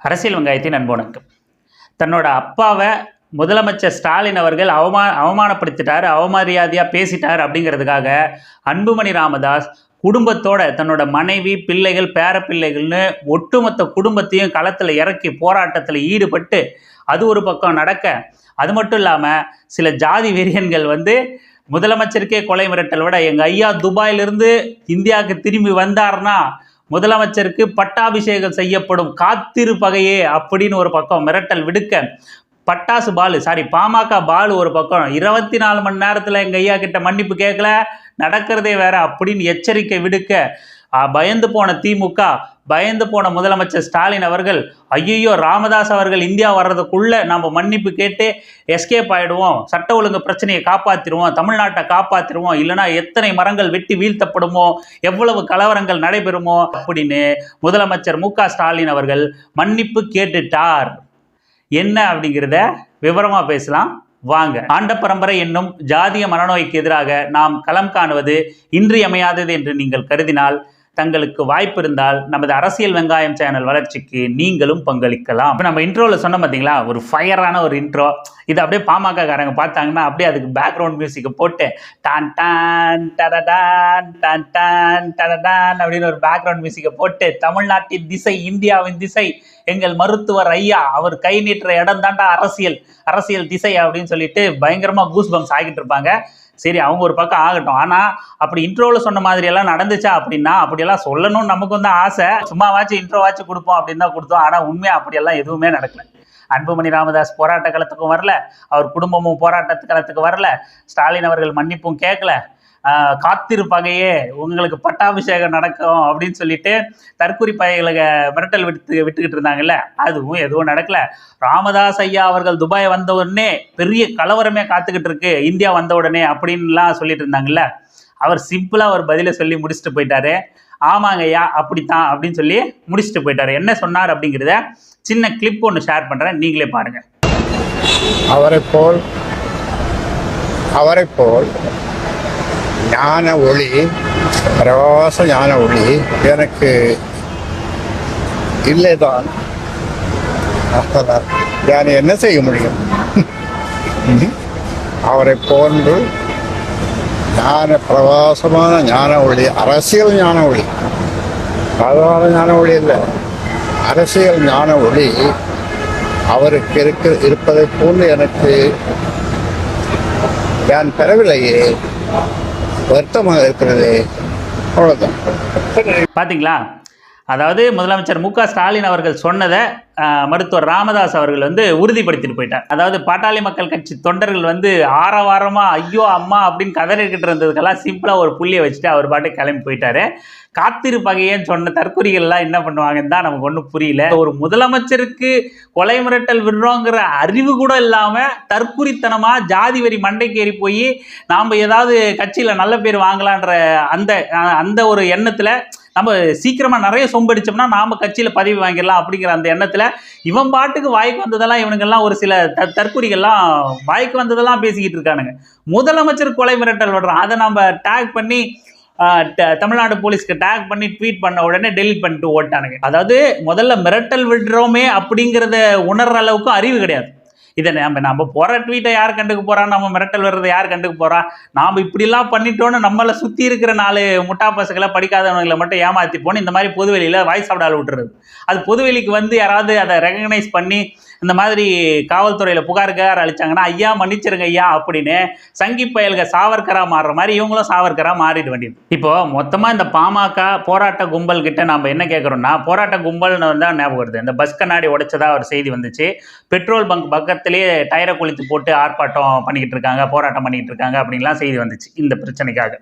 அரசியல் வெங்காயத்தின் அன்பு தன்னோட அப்பாவை முதலமைச்சர் ஸ்டாலின் அவர்கள் அவமா அவமானப்படுத்திட்டார் அவமரியாதையாக பேசிட்டார் அப்படிங்கிறதுக்காக அன்புமணி ராமதாஸ் குடும்பத்தோட தன்னோட மனைவி பிள்ளைகள் பேரப்பிள்ளைகள்னு ஒட்டுமொத்த குடும்பத்தையும் களத்தில் இறக்கி போராட்டத்தில் ஈடுபட்டு அது ஒரு பக்கம் நடக்க அது மட்டும் இல்லாமல் சில ஜாதி வெறியன்கள் வந்து முதலமைச்சருக்கே கொலை மிரட்டல் விட எங்கள் ஐயா துபாயிலிருந்து இந்தியாவுக்கு திரும்பி வந்தார்னா முதலமைச்சருக்கு பட்டாபிஷேகம் செய்யப்படும் காத்திரு பகையே அப்படின்னு ஒரு பக்கம் மிரட்டல் விடுக்க பட்டாசு பாலு சாரி பாமக பாலு ஒரு பக்கம். இருபத்தி நாலு மணி நேரத்தில் எங்கள் ஐயா கிட்ட மன்னிப்பு கேட்கல நடக்கிறதே வேற அப்படின்னு எச்சரிக்கை விடுக்க பயந்து போன திமுக பயந்து போன முதலமைச்சர் ஸ்டாலின் அவர்கள் ஐயோ ராமதாஸ் அவர்கள் இந்தியா வர்றதுக்குள்ளே நம்ம மன்னிப்பு கேட்டு எஸ்கேப் ஆகிடுவோம் சட்ட ஒழுங்கு பிரச்சனையை காப்பாற்றிடுவோம் தமிழ்நாட்டை காப்பாற்றிடுவோம் இல்லைனா எத்தனை மரங்கள் வெட்டி வீழ்த்தப்படுமோ? எவ்வளவு கலவரங்கள் நடைபெறுமோ? அப்படின்னு முதலமைச்சர் மு ஸ்டாலின் அவர்கள் மன்னிப்பு கேட்டுட்டார். என்ன அப்படிங்கிறத விவரமாக பேசலாம். வாங்க. ஆண்ட பரம்பரை என்னும் ஜாதிய மனநோய்க்கு எதிராக நாம் களம் காணுவது இன்றியமையாதது என்று நீங்கள் கருதினால் தங்களுக்கு வாய்ப்பு இருந்தால் நமது அரசியல் வெங்காயம் சேனல் வளர்ச்சிக்கு நீங்களும் பங்களிக்கலாம். இப்போ நம்ம இன்ட்ரோவில் சொன்ன பார்த்தீங்களா ஒரு ஃபயரான ஒரு இன்ட்ரோ இது அப்படியே பாமக காரங்க பார்த்தாங்கன்னா அப்படியே அதுக்கு பேக்ரவுண்ட் மியூசிக்கை போட்டு டான் டான் டடடான் டான் டான் டடடான் அப்படின்னு ஒரு பேக்ரவுண்ட் மியூசிக்கை போட்டு தமிழ்நாட்டின் திசை இந்தியாவின் திசை எங்கள் மருத்துவர் ஐயா அவர் கை நீட்டுற இடம் தாண்டா அரசியல் அரசியல் திசை அப்படின்னு சொல்லிட்டு பயங்கரமாக கூஸ் பம்ஸ் ஆகிட்டு இருப்பாங்க. சரி அவங்க ஒரு பக்கம் ஆகட்டும். ஆனால் அப்படி இன்ட்ரோவில் சொன்ன மாதிரி எல்லாம் நடந்துச்சா அப்படின்னா அப்படியெல்லாம் சொல்லணும்னு நமக்கு வந்து ஆசை. சும்மாவாச்சும் இன்ட்ரோவாச்சும் கொடுப்போம் அப்படின்னு தான் கொடுத்தோம். ஆனால் உண்மையாக அப்படியெல்லாம் எதுவுமே நடக்கல. அன்புமணி ராமதாஸ் போராட்ட களத்துக்கும் வரல. அவர் குடும்பமும் போராட்ட களத்துக்கு வரல. ஸ்டாலின் அவர்கள் மன்னிப்பும் கேட்கல. ஆஹ் உங்களுக்கு பட்டாபிஷேகம் நடக்கும் அப்படின்னு சொல்லிட்டு தற்கொலை பகைகளை மிரட்டல் விட்டு விட்டுக்கிட்டு இருந்தாங்கல்ல? அதுவும் எதுவும் நடக்கல. ராமதாஸ் ஐயா அவர்கள் துபாய் வந்த உடனே பெரிய கலவரமே காத்துக்கிட்டு இருக்கு. இந்தியா வந்த உடனே அப்படின்லாம் சொல்லிட்டு இருந்தாங்கல்ல? அவர் சிம்பிளாக ஒரு பதிலை சொல்லி முடிச்சுட்டு போயிட்டாரு. ஆமாங்க ஐயா அப்படித்தான் அப்படின்னு சொல்லி முடிச்சுட்டு போயிட்டாரு. என்ன சொன்னார் அப்படிங்கிறத சின்ன கிளிப் ஒன்று ஷேர் பண்ணுறேன் நீங்களே பாருங்கள் அவரை போல் அவரை போல் ஞான ஒளி பிரகாச ஞான ஒளி எனக்கு இல்லைதான். ஆதலால் நான் என்ன செய்ய முடியும்? அவரை போன்று ஞான பிரகாசமான ஞான ஒளி அரசியல் ஞான ஒளி. சாதாரண ஞான ஒளி இல்லை அரசியல் ஞான ஒளி அவருக்கு இருக்க இருப்பதை போன்று எனக்கு நான் பெறவில்லையே. வருத்தமாக இருக்கிறது. அவ்வளவுதான். பாத்தீங்களா? அதாவது முதலமைச்சர் மு க ஸ்டாலின் அவர்கள் சொன்னதை மருத்துவர் ராமதாஸ் அவர்கள் வந்து உறுதிப்படுத்திட்டு போயிட்டார். அதாவது பாட்டாளி மக்கள் கட்சி தொண்டர்கள் வந்து ஆரவாரமாக ஐயோ அம்மா அப்படின்னு கதறிக்கிட்டு இருந்ததுக்கெல்லாம் சிம்பிளாக ஒரு புள்ளியை வச்சுட்டு அவர் பாட்டு கிளம்பி போயிட்டாரு. காத்திரு பகையன்னு சொன்ன தற்கொலைகள்லாம் என்ன பண்ணுவாங்கன்னு தான் நமக்கு ஒன்றும் புரியல. ஒரு முதலமைச்சருக்கு கொலை மிரட்டல் விடுறோங்கிற அறிவு கூட இல்லாமல் தற்குறித்தனமாக ஜாதி வரி மண்டைக்கு ஏறி போய் நாம் ஏதாவது கட்சியில் நல்ல பேர் வாங்கலான்ற அந்த அந்த ஒரு எண்ணத்தில் நம்ம சீக்கிரமாக நிறைய சொம்படிச்சோம்னா நாம் கட்சியில் பதவி வாங்கிடலாம் அப்படிங்கிற அந்த எண்ணத்தில் இவன் பாட்டுக்கு வாய்க்கு வந்ததெல்லாம் இவனுங்கெல்லாம் ஒரு சில த தற்குறிகள்லாம் வாய்க்கு வந்ததெல்லாம் பேசிக்கிட்டு இருக்கானுங்க. முதலமைச்சர் கொலை மிரட்டல் விடுறான் அதை நம்ம டேக் பண்ணி தமிழ்நாடு போலீஸ்க்கு டேக் பண்ணி ட்வீட் பண்ண உடனே டெலிட் பண்ணிட்டு ஓட்டானுங்க. அதாவது முதல்ல மிரட்டல் விடுறோமே அப்படிங்கிறத உணர்ற அளவுக்கு அறிவு கிடையாது. இதை நம்ம நம்ம போகிற ட்வீட்டை யார் கண்டுக்க போகிறா நம்ம மிரட்டல் வர்றதை யார் கண்டுக்க போகிறா நாம் இப்படிலாம் பண்ணிட்டோன்னு நம்மளை சுற்றி இருக்கிற நாலு முட்டா பசங்களை படிக்காதவங்களை மட்டும் ஏமாற்றி போன்னு இந்த மாதிரி பொதுவெளியில் வாய்ஸ் சாப்பிடால விட்டுறது. அது பொதுவெளிக்கு வந்து யாராவது அதை ரெகக்னைஸ் பண்ணி இந்த மாதிரி காவல்துறையில் புகாருக்கார் அழிச்சாங்கன்னா ஐயா மன்னிச்சிருங்க ஐயா அப்படின்னு சங்கி பயல்க சாவர்கராக மாறுற மாதிரி இவங்களும் சாவர்கராக மாறிட வேண்டியது. இப்போ மொத்தமாக இந்த பாமக போராட்ட கும்பல் கிட்ட நம்ம என்ன கேட்குறோம்னா போராட்ட கும்பல்னு தான் ஞாபகம் வருது. இந்த பஸ் கண்ணாடி உடைச்சதா ஒரு செய்தி வந்துச்சு. பெட்ரோல் பங்க் பக்கத்திலேயே டயரை குளித்து போட்டு ஆர்ப்பாட்டம் பண்ணிக்கிட்டு இருக்காங்க போராட்டம் பண்ணிக்கிட்டு இருக்காங்க அப்படின்லாம் செய்தி வந்துச்சு இந்த பிரச்சனைக்காக.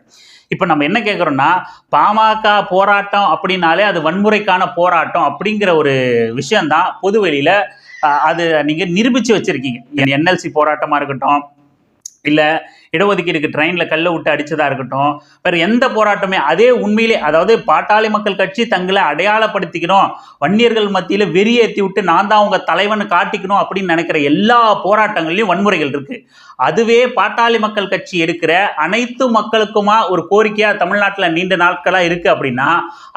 இப்போ நம்ம என்ன கேட்குறோம்னா பாமக போராட்டம் அப்படின்னாலே அது வன்முறைக்கான போராட்டம் அப்படிங்கிற ஒரு விஷயம்தான் பொதுவெளியில் அது நீங்கள் நிரூபித்து வச்சுருக்கீங்க. என்எல்சி போராட்டமாக இருக்கட்டும் இல்லை இடஒதுக்கீடுக்கு ட்ரெயினில் கல்லை விட்டு அடிச்சதா இருக்கட்டும் வேறு எந்த போராட்டமே அதே உண்மையிலே அதாவது பாட்டாளி மக்கள் கட்சி தங்களை அடையாளப்படுத்திக்கணும் வன்னியர்கள் மத்தியில் வெறியேற்றி விட்டு நான் தான் உங்கள் தலைவன் காட்டிக்கணும் அப்படின்னு நினைக்கிற எல்லா போராட்டங்கள்லையும் வன்முறைகள் இருக்கு. அதுவே பாட்டாளி மக்கள் கட்சி இருக்கிற அனைத்து மக்களுக்குமா ஒரு கோரிக்கையாக தமிழ்நாட்டில் நீண்ட நாட்களாக இருக்குது அப்படின்னா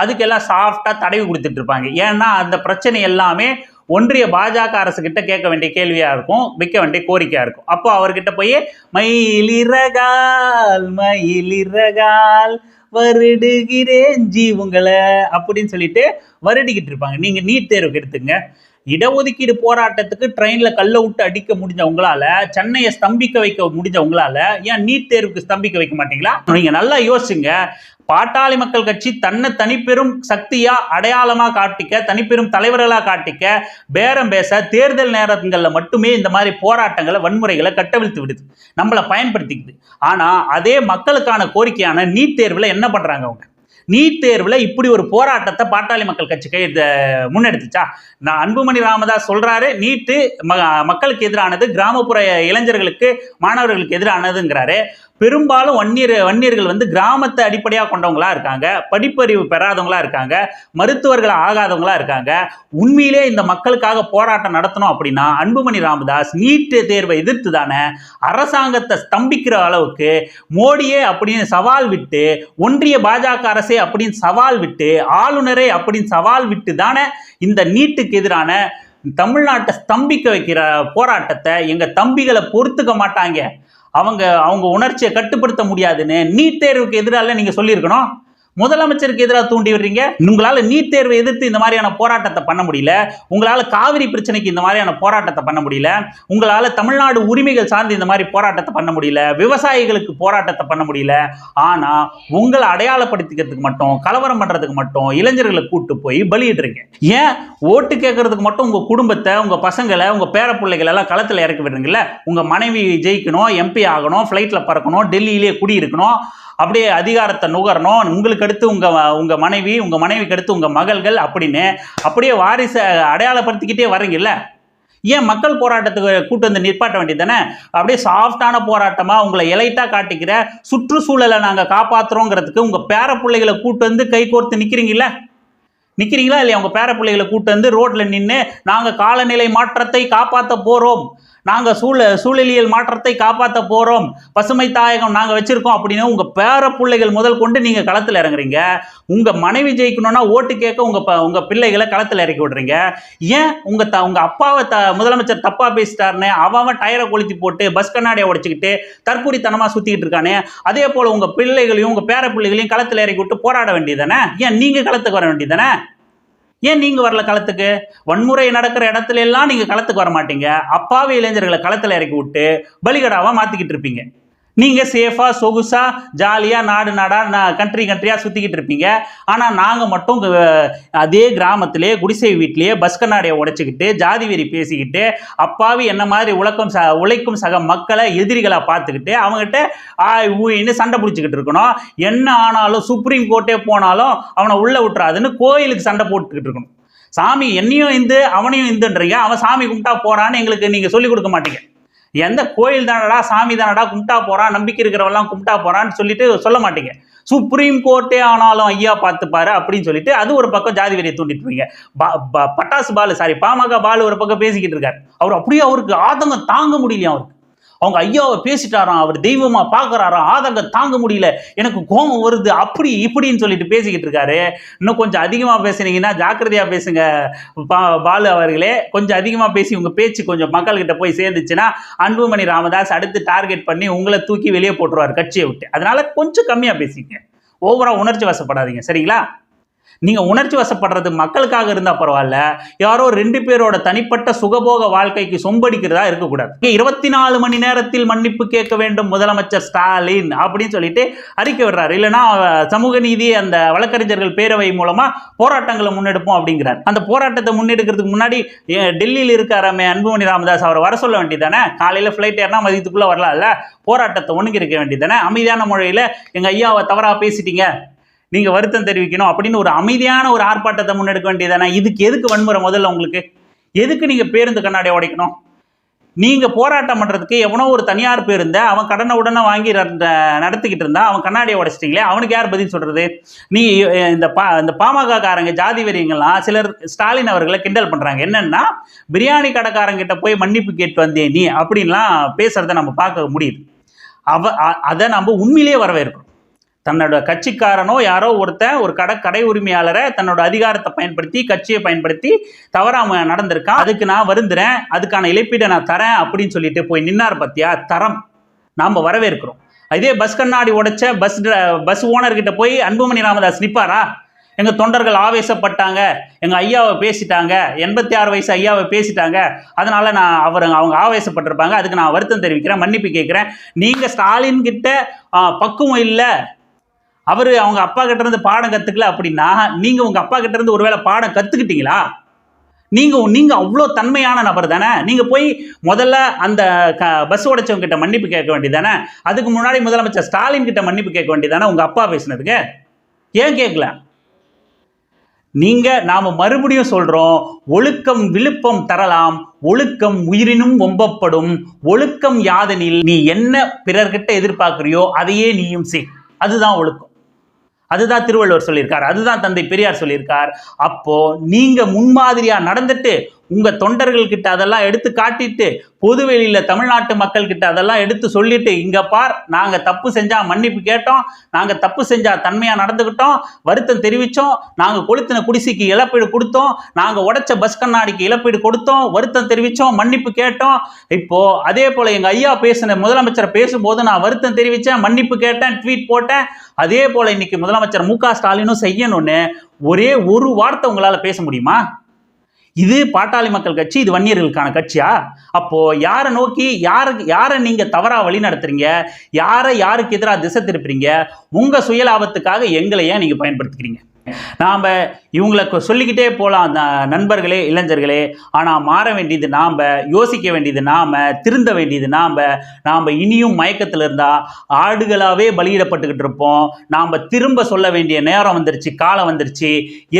அதுக்கெல்லாம் சாஃப்டாக தடவி கொடுத்துட்டு இருப்பாங்க. ஏன்னா அந்த பிரச்சனை எல்லாமே ஒன்றிய பாஜக அரசு கிட்ட கேட்க வேண்டிய கேள்வியா இருக்கும் வைக்க வேண்டிய கோரிக்கையா இருக்கும். அப்போ அவர்கிட்ட போய் மயிலிறகால் மயிலிறகால் வருடுகிறேன் ஜி உங்களை அப்படின்னு சொல்லிட்டு வருடிக்கிட்டு இருப்பாங்க. நீங்க நீட் தேர்வுக்கு எடுத்துங்க இடஒதுக்கீடு போராட்டத்துக்கு ட்ரெயினில் கல்லை விட்டு அடிக்க முடிஞ்சவங்களால சென்னையை ஸ்தம்பிக்க வைக்க முடிஞ்சவங்களால ஏன் நீட் தேர்வுக்கு ஸ்தம்பிக்க வைக்க மாட்டீங்களா? நீங்கள் நல்லா யோசிச்சுங்க. பாட்டாளி மக்கள் கட்சி தன்னை தனிப்பெரும் சக்தியா அடையாளமா காட்டிக்க தனிப்பெரும் தலைவர்களாக காட்டிக்க பேரம் பேச தேர்தல் நேரங்களில் மட்டுமே இந்த மாதிரி போராட்டங்களை வன்முறைகளை கட்டவிழ்த்து விடுது. நம்மளை பயன்படுத்திக்குது. ஆனா அதே மக்களுக்கான கோரிக்கையான நீட் தேர்வில் என்ன பண்றாங்க அவங்க? நீட் தேர்வில் இப்படி ஒரு போராட்டத்தை பாட்டாளி மக்கள் கட்சி கை முன்னெடுத்துச்சா? நான் அன்புமணி ராமதாஸ் சொல்றாரு நீட்டு ம மக்களுக்கு எதிரானது கிராமப்புற இளைஞர்களுக்கு மாணவர்களுக்கு எதிரானதுங்கிறாரு. பெரும்பாலும் வன்னியர் வன்னியர்கள் வந்து கிராமத்தை அடிப்படையாக கொண்டவங்களா இருக்காங்க படிப்பறிவு பெறாதவங்களா இருக்காங்க மருத்துவர்கள் ஆகாதவங்களா இருக்காங்க. உண்மையிலே இந்த மக்களுக்காக போராட்டம் நடத்தணும் அப்படின்னா அன்புமணி ராமதாஸ் நீட் தேர்வை எதிர்த்து தானே அரசாங்கத்தை ஸ்தம்பிக்கிற அளவுக்கு மோடியே அப்படின்னு சவால் விட்டு ஒன்றிய பாஜக அரசே அப்படின்னு சவால் விட்டு ஆளுநரே அப்படின்னு சவால் விட்டு தானே இந்த நீட்டுக்கு எதிரான தமிழ்நாட்டை ஸ்தம்பிக்க வைக்கிற போராட்டத்தை எங்கள் தம்பிகளை பொறுத்துக்க மாட்டாங்க. அவங்க அவங்க உணர்ச்சியை கட்டுப்படுத்த முடியாதுன்னு நீட் தேர்வுக்கு எதிரால நீங்க சொல்லியிருக்கணும். முதலமைச்சருக்கு எதிராக தூண்டி விடுறீங்க? உங்களால நீட் தேர்வை எதிர்த்து இந்த மாதிரியான போராட்டத்தை பண்ண முடியல. உங்களால காவிரி பிரச்சனைக்கு இந்த மாதிரியான போராட்டத்தை பண்ண முடியல. உங்களால தமிழ்நாடு உரிமைகள் சார்ந்து இந்த மாதிரி போராட்டத்தை பண்ண முடியல. விவசாயிகளுக்கு போராட்டத்தை பண்ண முடியல. ஆனா உங்களை அடையாளப்படுத்திக்கிறதுக்கு மட்டும் கலவரம் பண்றதுக்கு மட்டும் இளைஞர்களை கூட்டு போய் பலியிடுறீங்க. ஏன்? ஓட்டு கேட்கறதுக்கு மட்டும் உங்க குடும்பத்தை உங்க பசங்களை உங்க பேர பிள்ளைகள் எல்லாம் களத்துல இறக்கி விடுறீங்கல்ல? உங்க மனைவி ஜெயிக்கணும் எம்பி ஆகணும் ஃப்ளைட்டில் பறக்கணும் டெல்லியிலே குடியிருக்கணும். அப்படியே அதிகாரத்தை நுகரணும். உங்களுக்கு அடுத்து உங்கள் உங்கள் மனைவி உங்கள் மனைவிக்கு அடுத்து உங்கள் மகள்கள் அப்படின்னு அப்படியே வாரிசை அடையாளப்படுத்திக்கிட்டே வரீங்கல்ல ஏன் மக்கள் போராட்டத்துக்கு கூட்டு வந்து நிற்பாட்ட வேண்டியது தானே அப்படியே சாஃப்டான போராட்டமாக உங்களை எலைட்டாக காட்டிக்கிற சுற்றுச்சூழலை நாங்கள் காப்பாத்துறோங்கிறதுக்கு உங்கள் பேர பிள்ளைகளை கூட்டு வந்து கை கோர்த்து நிற்கிறீங்களா நிற்கிறீங்களா இல்லையா? உங்கள் பேர பிள்ளைகளை கூட்டு வந்து ரோட்டில் நின்று நாங்கள் காலநிலை மாற்றத்தை காப்பாற்ற போகிறோம் நாங்கள் சூழ சூழலியல் மாற்றத்தை காப்பாற்ற போகிறோம் பசுமை தாயகம் நாங்கள் வச்சுருக்கோம் அப்படின்னு உங்கள் பேர பிள்ளைகள் முதல் கொண்டு நீங்கள் களத்தில் இறங்குறீங்க. உங்கள் மனைவி ஜெயிக்கணும்னா ஓட்டு கேட்க உங்கள் ப- உங்கள் பிள்ளைகளை களத்தில் இறக்கி விடுறீங்க. ஏன் உங்கள் த உங்கள் அப்பாவை த முதலமைச்சர் தப்பாக பேசிட்டாருன்னு அவன் டயரை கொளுத்தி போட்டு பஸ் கண்ணாடியை உடைச்சிக்கிட்டு தற்கூரித்தனமாக சுற்றிக்கிட்டு இருக்கானே. அதே போல் உங்கள் பிள்ளைகளையும் உங்கள் பேர பிள்ளைகளையும் களத்தில் இறக்கி விட்டு போராட வேண்டியதானே ஏன் நீங்கள் களத்துக்கு வர வேண்டியதானே ஏன் நீங்க வரல களத்துக்கு? வன்முறை நடக்கிற இடத்துல எல்லாம் நீங்கள் களத்துக்கு வர மாட்டீங்க அப்பாவி இளைஞர்களை களத்துல இறக்கி விட்டு பலிகடாவா மாத்திக்கிட்டு இருப்பீங்க. நீங்கள் சேஃபாக சொகுசாக ஜாலியாக நாடு நாடாக நான் கண்ட்ரி கண்ட்ரியாக சுற்றிக்கிட்டு இருப்பீங்க. ஆனால் நாங்கள் மட்டும் அதே கிராமத்திலே குடிசை வீட்டிலேயே பஸ் கண்ணாடியை உடைச்சிக்கிட்டு ஜாதி வெறி பேசிக்கிட்டு அப்பாவி என்ன மாதிரி உழக்கம் ச உழைக்கும் சக மக்களை எதிரிகளாக பார்த்துக்கிட்டு அவங்ககிட்ட ஆய் ஊயின்னு சண்டை பிடிச்சிக்கிட்டு இருக்கணும். என்ன ஆனாலும் சுப்ரீம் கோர்ட்டே போனாலும் அவனை உள்ளே விட்டுறாதுன்னு கோயிலுக்கு சண்டை போட்டுக்கிட்டு இருக்கணும். சாமி என்னையும் இந்து அவனையும் இந்துன்றீங்க. அவன் சாமி கும்பிட்டா போறான்னு எங்களுக்கு நீங்கள் சொல்லிக் கொடுக்க மாட்டீங்க. எந்த கோயில் தானடா சாமி தானடா கும்பிட்டா போறான் நம்பிக்கை இருக்கிறவெல்லாம் கும்பிட்டா போறான்னு சொல்லிட்டு சொல்ல மாட்டீங்க. சுப்ரீம் கோர்ட்டே ஆனாலும் ஐயா பார்த்துப்பாரு அப்படின்னு சொல்லிட்டு அது ஒரு பக்கம் ஜாதி வெறியை தூண்டிட்டு இருக்கீங்க. பட்டாசு பாலு சாரி பாமக பாலு ஒரு பக்கம் பேசிக்கிட்டு இருக்காரு. அவர் அப்படியே அவருக்கு ஆதங்கம் தாங்க முடியலையா அவருக்கு? அவங்க ஐயாவை பேசிட்டாராம் அவர் தெய்வமா பார்க்கறாராம் ஆதங்கம் தாங்க முடியல எனக்கு கோபம் வருது அப்படி இப்படின்னு சொல்லிட்டு பேசிக்கிட்டு இருக்காரு. இன்னும் கொஞ்சம் அதிகமா பேசுனீங்கன்னா ஜாக்கிரதையா பேசுங்க. பா- பாலு அவர்களே கொஞ்சம் அதிகமா பேசி உங்க பேச்சு கொஞ்சம் மக்கள்கிட்ட போய் சேர்ந்துச்சுன்னா அன்புமணி ராமதாஸ் அடுத்து டார்கெட் பண்ணி உங்களை தூக்கி வெளியே போட்டுருவார் கட்சியை விட்டு. அதனால கொஞ்சம் கம்மியா பேசிங்க ஓவரா உணர்ச்சி வசப்படாதீங்க. சரிங்களா? நீங்கள் உணர்ச்சி வசப்படுறது மக்களுக்காக இருந்தால் பரவாயில்ல. யாரோ ரெண்டு பேரோட தனிப்பட்ட சுகபோக வாழ்க்கைக்கு சொம்படிக்கிறதா இருக்கக்கூடாது. இருபத்தி நாலு மணி நேரத்தில் மன்னிப்பு கேட்க வேண்டும் முதலமைச்சர் ஸ்டாலின் அப்படின்னு சொல்லிட்டு அறிக்கை விடுறாரு. இல்லைன்னா சமூக நீதி அந்த வழக்கறிஞர்கள் பேரவை மூலமா போராட்டங்களை முன்னெடுப்போம் அப்படிங்கிறார். அந்த போராட்டத்தை முன்னெடுக்கிறதுக்கு முன்னாடி டெல்லியில் இருக்காராமே அன்புமணி ராமதாஸ் அவரை வர சொல்ல வேண்டியதானே காலையில் ஃப்ளைட் ஏறினா மதியத்துக்குள்ளே வரலாம்ல? போராட்டத்தை ஒண்ணுங்கிருக்க வேண்டியதானே அமைதியான மொழியில் எங்கள் ஐயாவை தவறாக பேசிட்டீங்க. நீங்க வருத்தம் தெரிவிக்கணும் அப்படின்னு ஒரு அமைதியான ஒரு ஆர்ப்பாட்டத்தை முன்னெடுக்க வேண்டியதானே இதுக்கு எதுக்கு வன்முறை முதல்ல உங்களுக்கு? எதுக்கு நீங்க பேருந்து கண்ணாடியை உடைக்கணும்? நீங்க போராட்டம் பண்றதுக்கு எவனோ ஒரு தனியார் பேருந்த அவன் கடனை உடனே வாங்கி நடத்திக்கிட்டு இருந்தா அவன் கண்ணாடியை உடைச்சிட்டீங்களே அவனுக்கு யார் பதில் சொல்றது? நீ இந்த பா இந்த பாமக காரங்க ஜாதி வெறியங்கள்லாம் சிலர் ஸ்டாலின் அவர்களை கிண்டல் பண்றாங்க. என்னன்னா பிரியாணி கடைக்காரங்கிட்ட போய் மன்னிப்பு கேட்டு வந்தே நீ அப்படின்லாம் பேசுறத நம்ம பார்க்க முடியுது. அவ அதை நம்ம உண்மையிலேயே வரவேற்கிறோம். தன்னோட கட்சிக்காரனோ யாரோ ஒருத்தன் ஒரு கடை கடை உரிமையாளரை தன்னோட அதிகாரத்தை பயன்படுத்தி கட்சியை பயன்படுத்தி தவறாம நடந்திருக்கான். அதுக்கு நான் வருந்துறேன். அதுக்கான இழப்பீடை நான் தரேன் அப்படின்னு சொல்லிட்டு போய் நின்னார் பத்தியா? தரம். நாம் வரவேற்கிறோம். இதே பஸ் கண்ணாடி உடைச்ச பஸ் பஸ் ஓனர்கிட்ட போய் அன்புமணி ராமதாஸ் நிற்பாரா எங்கள் தொண்டர்கள் ஆவேசப்பட்டாங்க. எங்கள் ஐயாவை பேசிட்டாங்க. எண்பத்தி ஆறு வயசு ஐயாவை பேசிட்டாங்க. அதனால் நான் அவர் அவங்க ஆவேசப்பட்டிருப்பாங்க. அதுக்கு நான் வருத்தம் தெரிவிக்கிறேன் மன்னிப்பு கேட்குறேன். நீங்கள் ஸ்டாலின் கிட்ட பக்குவம் இல்லை. அவர் அவங்க அப்பா கிட்ட இருந்து பாடம் கத்துக்கல அப்படின்னா நீங்க உங்க அப்பா கிட்ட இருந்து ஒருவேளை பாடம் கத்துக்கிட்டீங்களா? நீங்க நீங்க அவ்வளோ தன்மையான நபர் தானே? நீங்க போய் முதல்ல அந்த க பஸ் உடைச்சவங்க கிட்ட மன்னிப்பு கேட்க வேண்டியதானே அதுக்கு முன்னாடி முதலமைச்சர் ஸ்டாலின் கிட்ட மன்னிப்பு கேட்க வேண்டியதானே உங்க அப்பா பேசினதுக்கு? ஏன் கேட்கல? நீங்க நாம மறுபடியும் சொல்றோம் ஒழுக்கம் விழுப்பம் தரலாம் ஒழுக்கம் உயிரினும் ஒம்பப்படும் ஒழுக்கம் யாதெனில் நீ என்ன பிறர்கிட்ட எதிர்பார்க்கிறியோ அதையே நீயும் செய். அதுதான் ஒழுக்கம். அதுதான் திருவள்ளுவர் சொல்லியிருக்கார். அதுதான் தந்தை பெரியார் சொல்லியிருக்கார். அப்போ நீங்க முன்மாதிரியா நடந்துட்டு உங்கள் தொண்டர்கள்கிட்ட அதெல்லாம் எடுத்து காட்டிட்டு பொதுவெளியில் தமிழ்நாட்டு மக்கள் கிட்ட அதெல்லாம் எடுத்து சொல்லிட்டு இங்கே பார் நாங்கள் தப்பு செஞ்சால் மன்னிப்பு கேட்டோம் நாங்கள் தப்பு செஞ்சால் தன்மையாக நடந்துக்கிட்டோம் வருத்தம் தெரிவித்தோம் நாங்கள் கொளுத்தின குடிசைக்கு இழப்பீடு கொடுத்தோம் நாங்கள் உடைச்ச பஸ் கண்ணாடிக்கு இழப்பீடு கொடுத்தோம் வருத்தம் தெரிவித்தோம் மன்னிப்பு கேட்டோம். இப்போது அதே போல் எங்கள் ஐயா பேசின முதலமைச்சர் பேசும்போது நான் வருத்தம் தெரிவித்தேன் மன்னிப்பு கேட்டேன் ட்வீட் போட்டேன். அதே போல் இன்னைக்கு முதலமைச்சர் மு க ஸ்டாலினும் செய்யணும்னு ஒரே ஒரு வார்த்தை உங்களால் பேச முடியுமா? இது பாட்டாளி மக்கள் கட்சி இது வன்னியர்களுக்கான கட்சியா? அப்போ யாரை நோக்கி யாருக்கு யாரை நீங்க தவறா வழி நடத்துறீங்க? யாரை யாருக்கு எதிராக திசை திருப்புறீங்க? உங்க சுயலாபத்துக்காக எங்களை ஏன் நீங்க பயன்படுத்திக்கிறீங்க? நாம் இவங்களை சொல்லிக்கிட்டே போகலாம் நண்பர்களே இளைஞர்களே. ஆனால் மாற வேண்டியது நாம் யோசிக்க வேண்டியது நாம் திருந்த வேண்டியது நாம் நாம் இனியும் மயக்கத்தில் இருந்தால் ஆடுகளாகவே பலியிடப்பட்டுக்கிட்டு இருப்போம். நாம் திரும்ப சொல்ல வேண்டிய நேரம் வந்துருச்சு காலம் வந்துருச்சு.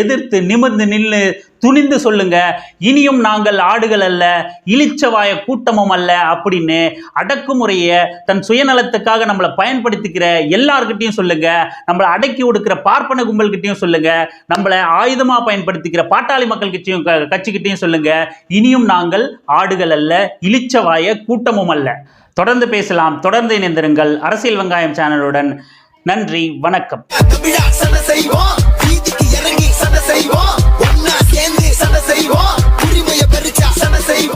எதிர்த்து நிமிர்ந்து நின்று துணிந்து சொல்லுங்க இனியும் நாங்கள் ஆடுகள் அல்ல இளிச்சவாய கூட்டமும் அல்ல அப்படின்னு அடக்குமுறையை தன் சுயநலத்துக்காக நம்மளை பயன்படுத்திக்கிற எல்லார்கிட்டையும் சொல்லுங்க நம்மளை அடக்கி ஒடுக்கிற பார்ப்பன கும்பல்கிட்டையும் சொல்லுங்க நம்மளை ஆயுதமா பயன்படுத்திக்கிற பாட்டாளி மக்கள் கட்சியும் க- கட்சிக்கிட்டையும் சொல்லுங்க இனியும் நாங்கள் ஆடுகள் அல்ல இளிச்சவாய கூட்டமும் அல்ல. தொடர்ந்து பேசலாம் தொடர்ந்து இணைந்திருங்கள் அரசியல் வெங்காயம் சேனலுடன். நன்றி வணக்கம். செய்வோம்.